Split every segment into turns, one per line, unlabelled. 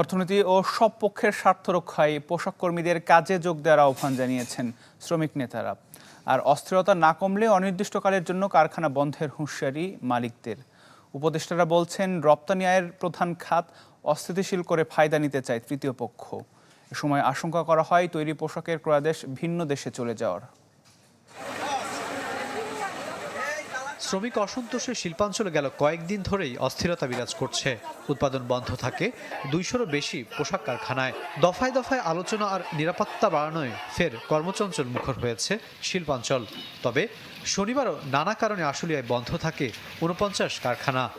অর্থনীতি ও সব পক্ষের স্বার্থ রক্ষায় পোশাক কর্মীদের কাজে যোগ দেওয়ার আহ্বান জানিয়েছেন শ্রমিক নেতারা। আর অস্থিরতা না কমলে অনির্দিষ্টকালের জন্য কারখানা বন্ধের হুঁশিয়ারি মালিকদের। উপদেষ্টারা বলছেন, রপ্তানি আয়ের প্রধান খাত অস্থিতিশীল করে ফায়দা নিতে চায় তৃতীয় পক্ষ। এ সময় আশঙ্কা করা হয়, তৈরি পোশাকের ক্রয়াদেশ ভিন্ন দেশে চলে যাওয়ার।
শ্রমিক অসন্তোষে শিল্পাঞ্চলে গেল কয়েকদিন ধরেই অস্থিরতা বিরাজ করছে। উৎপাদন বন্ধ থাকে, দুইশোরও বেশি পোশাক কারখানায়। দফায় দফায় আলোচনা আর নিরাপত্তা বাড়ানোয় ফের কর্মচঞ্চল মুখর হয়েছে শিল্পাঞ্চল। তবে শনিবারও নানা কারণে আশুলিয়ায় বন্ধ থাকে উনপঞ্চাশ কারখানা।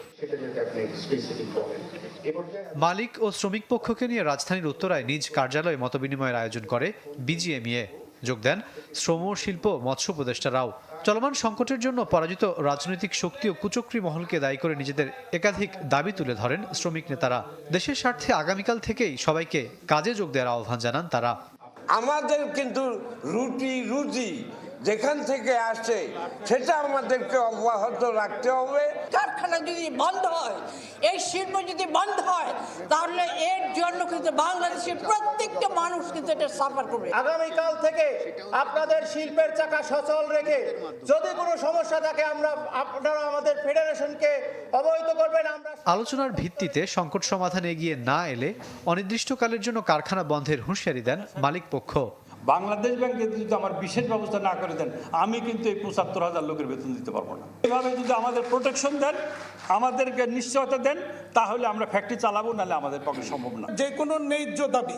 মালিক ও শ্রমিক পক্ষকে নিয়ে রাজধানীর উত্তরায় নিজ কার্যালয়ে মতবিনিময়ের আয়োজন করে বিজিএমইএ। যোগ দেন শ্রম শিল্প মৎস্য উপদেষ্টারাও চলমান সংকটের জন্য পরাজিত রাজনৈতিক শক্তি ও কুচক্রী মহলকে দায়ী করে নিজেদের একাধিক দাবি তুলে ধরেন শ্রমিক নেতারা। দেশের স্বার্থে আগামীকাল থেকেই সবাইকে কাজে যোগ দেওয়ার আহ্বান জানান তারা।
আমাদের কিন্তু রুটি রুজি যেখান থেকে আসে সেটা আমাদেরকে অব্যাহত রাখতে হবে।
কারখানা যদি বন্ধ হয় এই শিল্প যদি বন্ধ হয় তাহলে এর জন্য কিন্তু বাংলাদেশের প্রত্যেকটা মানুষ কিন্তু এটা সাফার করবে।
আগামীকাল থেকে আপনাদের শিল্পের চাকা সচল রেখে যদি কোনো সমস্যা থাকে আমরা আপনারা আমাদের ফেডারেশনকে অবহিত করবেন আমরা
আলোচনার ভিত্তিতে সংকট সমাধানে এগিয়ে না এলে অনির্দিষ্টকালের জন্য কারখানা বন্ধের হুঁশিয়ারি দেন মালিক পক্ষ
বাংলাদেশ ব্যাংকে যদি আমার বিশেষ ব্যবস্থা না করে দেন আমি কিন্তু এই পঁচাত্তর হাজার লোকের বেতন দিতে পারব না। এভাবে যদি আমাদের প্রোটেকশন দেন আমাদেরকে নিশ্চয়তা দেন তাহলে আমরা ফ্যাক্টরি চালাবো নাহলে আমাদের পক্ষে সম্ভব না।
যে কোনো ন্যায্য দাবি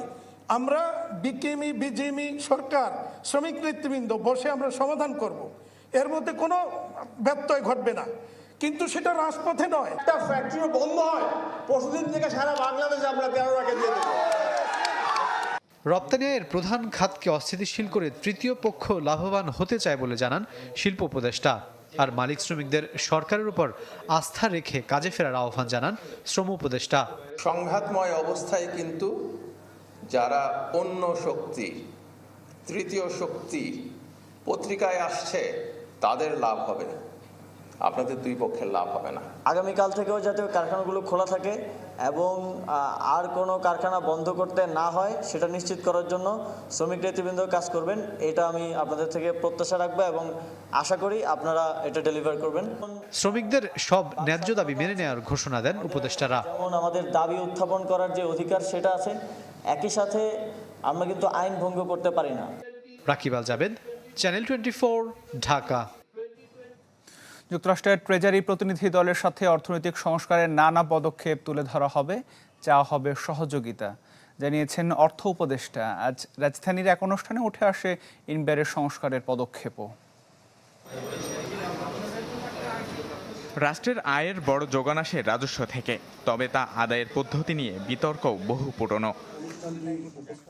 আমরা বিকেমি বিজেমি সরকার শ্রমিক নেতৃবৃন্দ বসে আমরা সমাধান করব। এর মধ্যে কোনো ব্যত্যয় ঘটবে না। কিন্তু সেটা রাজপথে নয়।
একটা ফ্যাক্টরি বন্ধ হয় পরশুদিন থেকে সারা বাংলাদেশে আমরা তেরো টাকা দিয়ে দেবো।
রপ্তানি আয়ের প্রধান খাতকে অস্থিতিশীল করে তৃতীয় পক্ষ লাভবান হতে চায় বলে জানান শিল্প উপদেষ্টা। আর মালিক শ্রমিকদের সরকারের উপর আস্থা রেখে কাজে ফেরার আহ্বান জানান শ্রম উপদেষ্টা।
সংঘাতময় অবস্থায় কিন্তু যারা অন্য শক্তি, তৃতীয় শক্তি পত্রিকায় আসছে, তাদের লাভ হবে আপনাদের দুই পক্ষের লাভ হবে না।
আগামীকাল থেকেও যাতে কারখানাগুলো খোলা থাকে এবং আর কোনো কারখানা বন্ধ করতে না হয় সেটা নিশ্চিত করার জন্য শ্রমিক নেতৃবৃন্দ কাজ করবেন। এটা আমি আপনাদের থেকে প্রত্যাশা রাখব এবং আশা করি আপনারা এটা ডেলিভার করবেন।
শ্রমিকদের সব ন্যায্য দাবি মেনে নেওয়ার ঘোষণা দেন উপদেষ্টারা।
যেমন আমাদের দাবি উত্থাপন করার যে অধিকার সেটা আছে একই সাথে আমরা কিন্তু আইন ভঙ্গ করতে পারি না।
রাকিব আল জাবেদ চ্যানেল টোয়েন্টি ঢাকা
যুক্তরাষ্ট্রের ট্রেজারি প্রতিনিধি দলের সাথে অর্থনৈতিক সংস্কারের নানা পদক্ষেপ তুলে ধরা হবে চা হবে সহযোগিতা। জানিয়েছেন অর্থ উপদেষ্টা। আজ রাজধানীর এক অনুষ্ঠানে উঠে আসে ইনবেরের সংস্কারের পদক্ষেপও।
রাষ্ট্রের আয়ের বড় যোগান আসে রাজস্ব থেকে তবে তা আদায়ের পদ্ধতি নিয়ে বিতর্কও বহু পুরনো।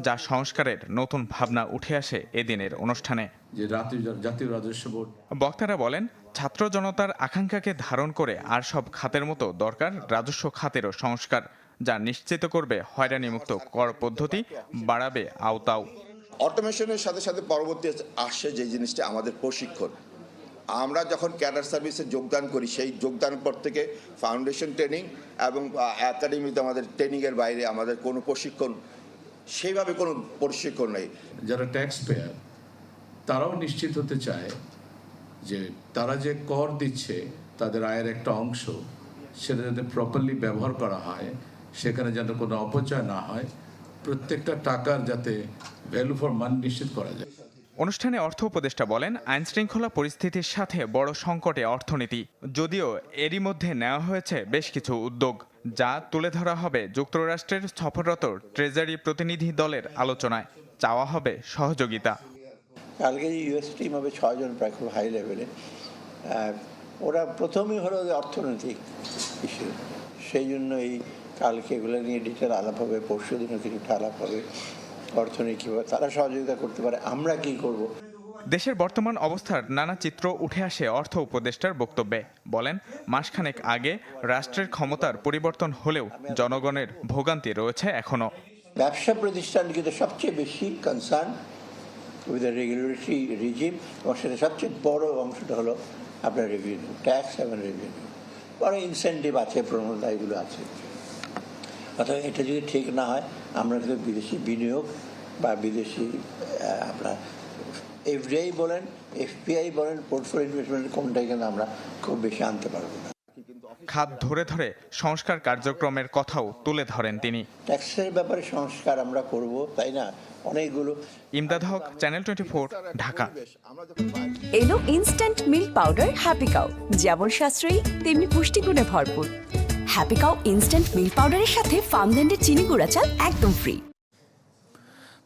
যা সংস্কারের নতুন ভাবনা উঠে আসে এদিনের অনুষ্ঠানে।
যে জাতীয় জাতীয় রাজস্ব বোর্ড
বক্তারা বলেন ছাত্র জনতার আকাঙ্ক্ষাকে ধারণ করে আর সব খাতের মতো দরকার রাজস্ব খাতেরও সংস্কার যা নিশ্চিত করবে হয়রানিমুক্ত কর পদ্ধতি বাড়াবে আওতাও।
অটোমেশনের সাথে সাথে পরবর্তী আসে যে জিনিসটা আমাদের প্রশিক্ষণ। আমরা যখন ক্যাডার সার্ভিসে যোগদান করি সেই যোগদানের পর থেকে ফাউন্ডেশন ট্রেনিং এবং একাডেমিতে আমাদের ট্রেনিংয়ের বাইরে আমাদের কোনো প্রশিক্ষণ সেইভাবে কোনো প্রশিক্ষণ নেই।
যারা ট্যাক্স পেয়ার তারাও নিশ্চিত হতে চায় যে তারা যে কর দিচ্ছে, তাদের আয়ের একটা অংশ, সেটা যাতে প্রপারলি ব্যবহার করা হয়, সেখানে যেন কোনো অপচয় না হয়, প্রত্যেকটা টাকার যাতে ভ্যালু ফর মানি নিশ্চিত করা যায়।
অনুষ্ঠানে অর্থ উপদেষ্টা বলেন আইন শৃঙ্খলা পরিস্থিতির সাথে বড় সংকটে অর্থনীতি, যদিও এরই মধ্যে নেওয়া হয়েছে বেশ কিছু উদ্যোগ, যা তুলে ধরা হবে যুক্তরাষ্ট্রের সফররত ট্রেজারি প্রতিনিধি দলের আলোচনায়। চাওয়া হবে সহযোগিতা।
কালকে যে ইউএস টিম হবে ছয়জন প্রায় খুব হাই লেভেলে ওরা প্রথমেই হলো যে অর্থনৈতিক ইস্যু সেই জন্য এই কালকে এগুলো নিয়ে ডিটেল আলাপ হবে পরশু দিনও কিছুটা আলাপ হবে অর্থনীতি কীভাবে তারা সহযোগিতা করতে পারে আমরা কি করব?
দেশের বর্তমান অবস্থার নানা চিত্র উঠে আসে অর্থ উপদেষ্টার বক্তব্যে। বলেন মাসখানেক আগে রাষ্ট্রের ক্ষমতার পরিবর্তন হলেও জনগণের ভোগান্তি রয়েছে এখনও।
ব্যবসা প্রতিষ্ঠান কিন্তু সবচেয়ে বেশি concern with the regulatory regime এবং সেটা সবচেয়ে বড় অংশটা হলো আপনার রেভিনিউ ট্যাক্স এবং রেভিনিউ বড় ইনসেন্টিভ আছে প্রণোদনা এগুলো আছে। অর্থাৎ এটা যদি ঠিক না হয় আমরা কিন্তু বিদেশি বিনিয়োগ বা বিদেশি আপনার এফডিআই বলেন এফপিআই বলেন পোর্টফোলিও ইনভেস্টমেন্ট কোনটাই কিন্তু আমরা খুব বেশি আনতে পারব না।
খাত ধরে ধরে সংস্কার কার্যক্রমের কথাও তুলে ধরেন তিনি।
ট্যাক্সের ব্যাপারে সংস্কার আমরা করব তাই না? অনেকগুলো।
Imdad Haque channel twenty Dhaka.
যখন বাইরে
এলো instant milk powder happy cow যেমন সাশ্রয়ী তেমনি পুষ্টিগুণে ভরপুর। হ্যাপি কাউ ইনস্ট্যান্ট মিল্ক পাউডারের সাথে ফার্মল্যান্ডের চিনি গুঁড়া চাল একদম ফ্রি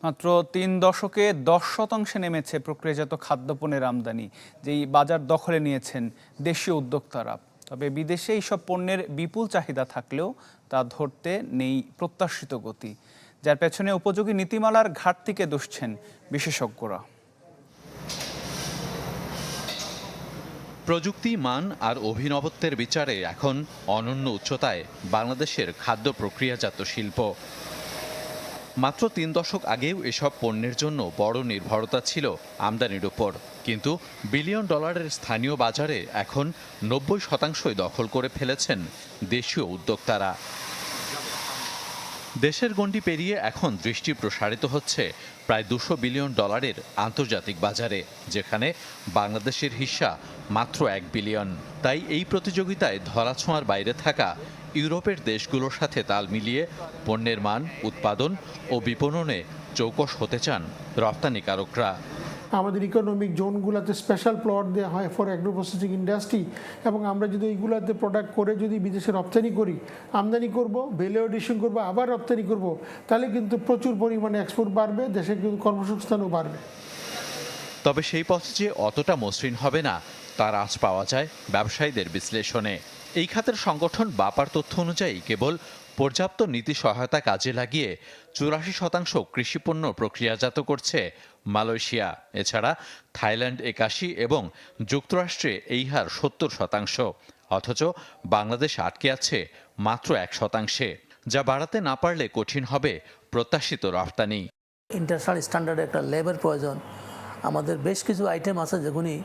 মাত্র তিন দশকে দশ শতাংশে নেমেছে প্রক্রিয়াজাত খাদ্যপণ্যের আমদানি যেই বাজার দখলে নিয়েছেন দেশীয় উদ্যোক্তারা। তবে বিদেশে এইসব পণ্যের বিপুল চাহিদা থাকলেও তা ধরতে নেই প্রত্যাশিত গতি। যার পেছনে উপযোগী নীতিমালার ঘাটতিকে দুষছেন বিশেষজ্ঞরা।
প্রযুক্তি, মান আর অভিনবত্বের বিচারে এখন অনন্য উচ্চতায় বাংলাদেশের খাদ্য প্রক্রিয়াজাত শিল্প। মাত্র তিন দশক আগেও এসব পণ্যের জন্য বড় নির্ভরতা ছিল আমদানির উপর। কিন্তু বিলিয়ন ডলারের স্থানীয় বাজারে এখন নব্বই শতাংশই দখল করে ফেলেছেন দেশীয় উদ্যোক্তারা। দেশের গণ্ডি পেরিয়ে এখন দৃষ্টি প্রসারিত হচ্ছে প্রায় দুশো বিলিয়ন ডলারের আন্তর্জাতিক বাজারে, যেখানে বাংলাদেশের হিসা মাত্র এক বিলিয়ন। তাই এই প্রতিযোগিতায় ধরাছোঁয়ার বাইরে থাকা ইউরোপের দেশগুলোর সাথে তাল মিলিয়ে পণ্যের মান, উৎপাদন ও বিপণনে চৌকস হতে চান রপ্তানিকারকরা।
আমাদের ইকোনমিক জোনগুলোতে স্পেশাল প্লট দেওয়া হয় ফর অ্যাগ্রো প্রসেসিং ইন্ডাস্ট্রি এবং আমরা যদি এইগুলোতে প্রোডাক্ট করে যদি বিদেশে রপ্তানি করি, আমদানি করব ভ্যালু এডিশন করব, আবার রপ্তানি করব, তাহলে কিন্তু প্রচুর পরিমাণে এক্সপোর্ট বাড়বে দেশে কিন্তু কর্মসংস্থানও বাড়বে।
তবে সেই পথ যে অতটা মসৃণ হবে না, তার আজ পাওয়া যায় ব্যবসায়ীদের বিশ্লেষণে। এই খাতের সংগঠন বাপার তথ্য অনুযায়ী কেবল পর্যাপ্ত নীতি সহায়তা কাজে লাগিয়ে চুরাশি শতাংশ কৃষিপণ্য প্রক্রিয়াজাত করছে মালয়েশিয়া, এছাড়া থাইল্যান্ড একাশি এবং যুক্তরাষ্ট্রে এই হার সত্তর শতাংশ। অথচ বাংলাদেশ আটকে আছে মাত্র এক শতাংশে, যা বাড়াতে না পারলে কঠিন হবে প্রত্যাশিত রফতানি।
ইন্টারন্যাশনাল স্ট্যান্ডার্ডে একটা লেবার প্রয়োজন আমাদের বেশ কিছু আইটেম আছে যেগুলি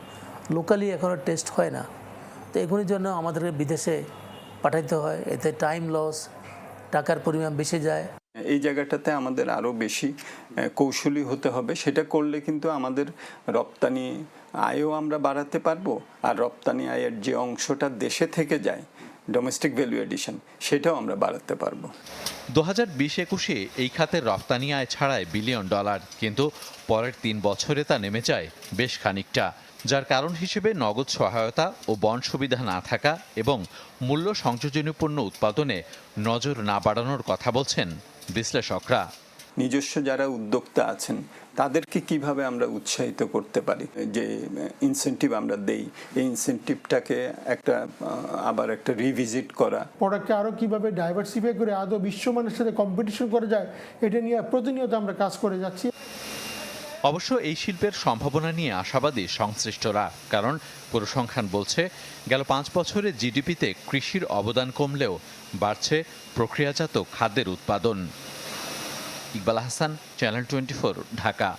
লোকালি এখনও টেস্ট হয় না। তো এগুলির জন্য আমাদেরকে বিদেশে পাঠাইতে হয়। এতে টাইম লস টাকার পরিমাণ বেশি যায়।
এই জায়গাটাতে আমাদের আরও বেশি কৌশলী হতে হবে। সেটা করলে কিন্তু আমাদের রপ্তানি আয়ও আমরা বাড়াতে পারব আর রপ্তানি আয়ের যে অংশটা দেশে থেকে যায় ডোমেস্টিক ভ্যালু এডিশন সেটাও আমরা বাড়াতে পারব।
দু হাজার বিশ একুশে এই খাতের রপ্তানি আয় ছাড়ায় বিলিয়ন ডলার কিন্তু পরের তিন বছরে তা নেমে যায় বেশ খানিকটা। যার কারণ হিসেবে নগদ সহায়তা ও বন সুবিধা না থাকা এবং মূল্য সংযোজনীয় পণ্য উৎপাদনে নজর না বাড়ানোর কথা বলছেন বিশ্লেষকরা।
নিজস্ব যারা উদ্যোক্তা আছেন তাদেরকে কীভাবে আমরা উৎসাহিত করতে পারি? যে ইনসেন্টিভ আমরা দেই এই ইনসেন্টিভটাকে একটা আবার একটা রিভিজিট করা।
প্রোডাক্টকে আরও কীভাবে ডাইভার্সিফাই করে আদৌ বিশ্বমানের সাথে কম্পিটিশন করা যায় এটা নিয়ে প্রতিনিয়ত আমরা কাজ করে যাচ্ছি।
অবশ্য এই শিল্পের সম্ভাবনা নিয়ে আশাবাদী সংশ্লিষ্টরা কারণ পরিসংখ্যান বলছে গেল পাঁচ বছরে জিডিপিতে কৃষির অবদান কমলেও বাড়ছে প্রক্রিয়াজাত খাদ্যের উৎপাদন। Iqbal Hasan channel twenty four Dhaka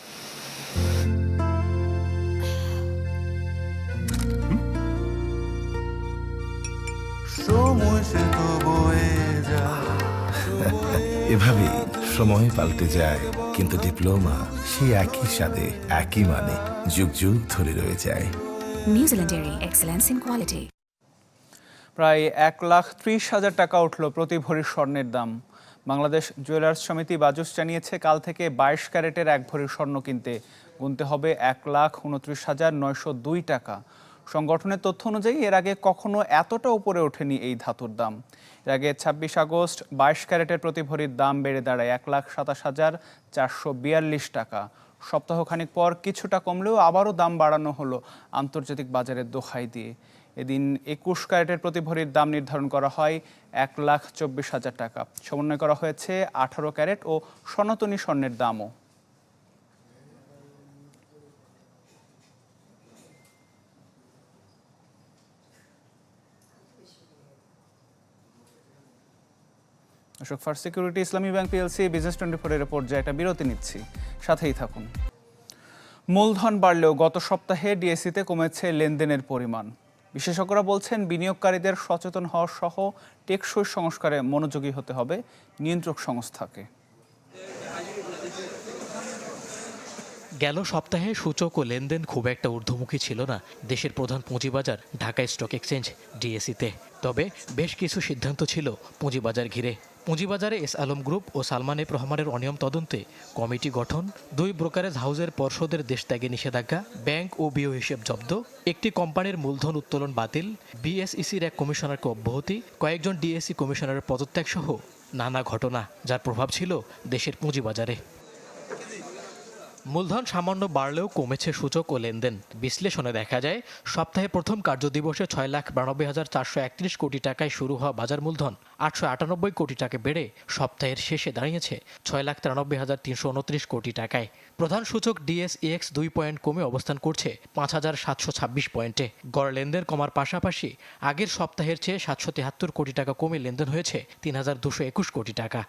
এভাবেই সময় পাল্টে যায় কিন্তু ডিপ্লোমা সেই একই স্বাদে একই মানে যুগ যুগ ধরে রয়ে যায়।
নিউজিল্যান্ডের এক্সেলেন্স ইন কোয়ালিটি
প্রায় এক লাখ ত্রিশ হাজার টাকা উঠল প্রতি ভরি স্বর্ণের দাম। বাংলাদেশ জুয়েলার্স সমিতি বাজুস জানিয়েছে কাল থেকে বাইশ ক্যারেটের এক ভরি স্বর্ণ কিনতে। গুনতে হবে এক লাখ উনত্রিশ হাজার নয়শো দুই টাকা। সংগঠনের তথ্য অনুযায়ী, এর আগে কখনো এতটা উপরে ওঠেনি এই ধাতুর দাম। এর আগে ছাব্বিশ আগস্ট বাইশ ক্যারেটের প্রতি ভরির দাম বেড়ে দাঁড়ায় এক লাখ সাতাশ হাজার চারশো বিয়াল্লিশ টাকা। সপ্তাহখানিক পর কিছুটা কমলেও আবারও দাম বাড়ানো হলো আন্তর্জাতিক বাজারের দোহাই দিয়ে। এদিন একুশ ক্যারেটের প্রতি ভরির দাম নির্ধারণ করা হয় এক লাখ চব্বিশ হাজার টাকা। সমন্বয় করা হয়েছে আঠারো ক্যারেট ও সনাতনী স্বর্ণের দামও। অশোক fur security Islami bank PLC business twenty ফোরের পর্যায়ে একটা বিরতি নিচ্ছি। সাথেই থাকুন। মূলধন বাড়লেও গত সপ্তাহে ডিএসিতে কমেছে লেনদেনের পরিমাণ। বিশেষজ্ঞরা বলছেন, বিনিয়োগকারীদের সচেতন হওয়া সহ টেকসই সংস্কারে মনোযোগী হতে হবে নিয়ন্ত্রক সংস্থাকে।
গেল সপ্তাহে সূচক ও লেনদেন খুব একটা ঊর্ধ্বমুখী ছিল না দেশের প্রধান পুঁজিবাজার ঢাকা স্টক এক্সচেঞ্জ ডিএসিতে তবে বেশ কিছু সিদ্ধান্ত ছিল পুঁজিবাজার ঘিরে। পুঁজিবাজারে এস আলম গ্রুপ ও সালমান এফ রহমানের অনিয়ম তদন্তে কমিটি গঠন, দুই ব্রোকারেজ হাউসের পর্ষদের দেশ ত্যাগে নিষেধাজ্ঞা, ব্যাংক ও বিও হিসেব জব্দ, একটি কোম্পানির মূলধন উত্তোলন বাতিল, বিএসইসির এক কমিশনারকে অব্যাহতি, কয়েকজন ডিএসসি কমিশনারের পদত্যাগ সহ নানা ঘটনা, যার প্রভাব ছিল দেশের পুঁজিবাজারে। মূলধন সামান্য বাড়লেও কমেছে সূচক ও লেনদেন। বিশ্লেষণে দেখা যায়, সপ্তাহে প্রথম কার্যদিবসে ছয় লাখ বিরানব্বই হাজার চারশো একত্রিশ কোটি টাকায় শুরু হওয়া বাজার মূলধন আটশো আটানব্বই কোটি টাকা বেড়ে সপ্তাহের শেষে দাঁড়িয়েছে ছয় লাখ তিরানব্বই হাজার তিনশো উনত্রিশ কোটি টাকায়। প্রধান সূচক ডিএসইএক্স দুই পয়েন্ট কমে অবস্থান করছে পাঁচ হাজার সাতশো ছাব্বিশ পয়েন্টে। গড় লেনদেন কমার পাশাপাশি আগের সপ্তাহের চেয়ে সাতশো তেহাত্তর কোটি টাকা কমে লেনদেন হয়েছে তিন হাজার দুশো একুশ কোটি টাকা।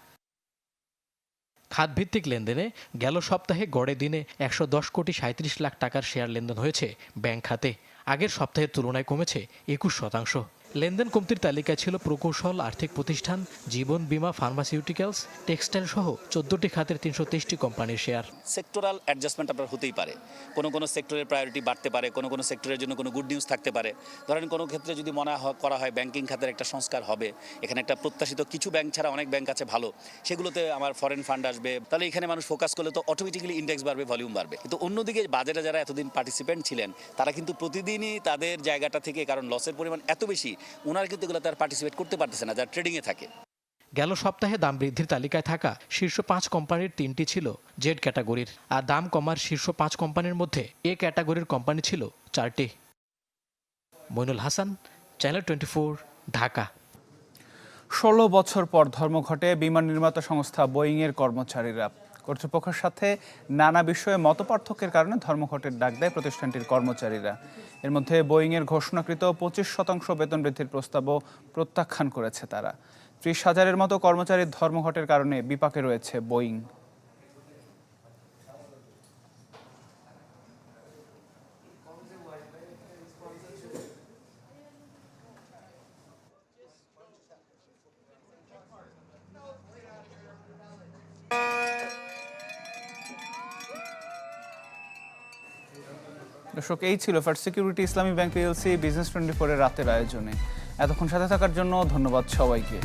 খাতভিত্তিক লেনদেনে গেল সপ্তাহে গড়ে দিনে একশো দশ কোটি সাঁত্রিশ লাখ টাকার শেয়ার লেনদেন হয়েছে ব্যাংক খাতে। আগের সপ্তাহের তুলনায় কমেছে একুশ শতাংশ। লেনদেন কমতির তালিকায় ছিল প্রকৌশল, আর্থিক প্রতিষ্ঠান, জীবন বীমা ফার্মাসিউটিক্যালস টেক্সটাইল সহ চোদ্দটি খাতের তিনশো তেইশটি কোম্পানির শেয়ার
সেক্টরাল অ্যাডজাস্টমেন্ট আপনার হতেই পারে। কোনো কোনো সেক্টরের প্রায়োরিটি বাড়তে পারে, কোনো কোনো সেক্টরের জন্য কোনো গুড নিউজ থাকতে পারে। ধরেন কোনো ক্ষেত্রে যদি মনে করা হয় ব্যাংকিং খাতের একটা সংস্কার হবে, এখানে একটা প্রত্যাশিত কিছু ব্যাংক ছাড়া অনেক ব্যাংক আছে ভালো, সেগুলোতে আমার ফরেন ফান্ড আসবে, তাহলে এখানে মানুষ ফোকাস করলে তো অটোমেটিক্যালি ইন্ডেক্স বাড়বে ভলিউম বাড়বে। কিন্তু অন্যদিকে বাজারে যারা এতদিন পার্টিসিপেন্ট ছিলেন, তারা কিন্তু প্রতিদিনই তাদের জায়গাটা থেকে, কারণ লসের পরিমাণ এত বেশি ওনারা কিন্তু এগুলো তার পার্টিসিপেট করতে পারতেছে না যারা ট্রেডিংয়ে থাকে।
গেল সপ্তাহে দাম বৃদ্ধির তালিকায় থাকা শীর্ষ পাঁচ কোম্পানির তিনটি ছিল জেড ক্যাটাগরির আর দাম কমার শীর্ষ পাঁচ কোম্পানির মধ্যে এ ক্যাটাগরির কোম্পানি ছিল চারটি। Moinul Hasan channel twenty four Dhaka.
ষোলো বছর পর ধর্মঘটে বিমান নির্মাতা সংস্থা বোয়িংয়ের কর্মচারীরা কর্তৃপক্ষের সাথে নানা বিষয়ে মতপার্থক্যের কারণে ধর্মঘটের ডাক দেয় প্রতিষ্ঠানটির কর্মচারীরা। এর মধ্যে বোয়িংয়ের ঘোষণাকৃত পঁচিশ শতাংশ বেতন বৃদ্ধির প্রস্তাবও প্রত্যাখ্যান করেছে তারা। ত্রিশ হাজারের মতো কর্মচারীর ধর্মঘটের কারণে বিপাকে রয়েছে বোয়িং। দর্শক, এই ছিল first security Islami bank PLC business twenty ফোরের রাতের আয়োজনে। এতক্ষণ সাথে থাকার জন্য ধন্যবাদ সবাইকে।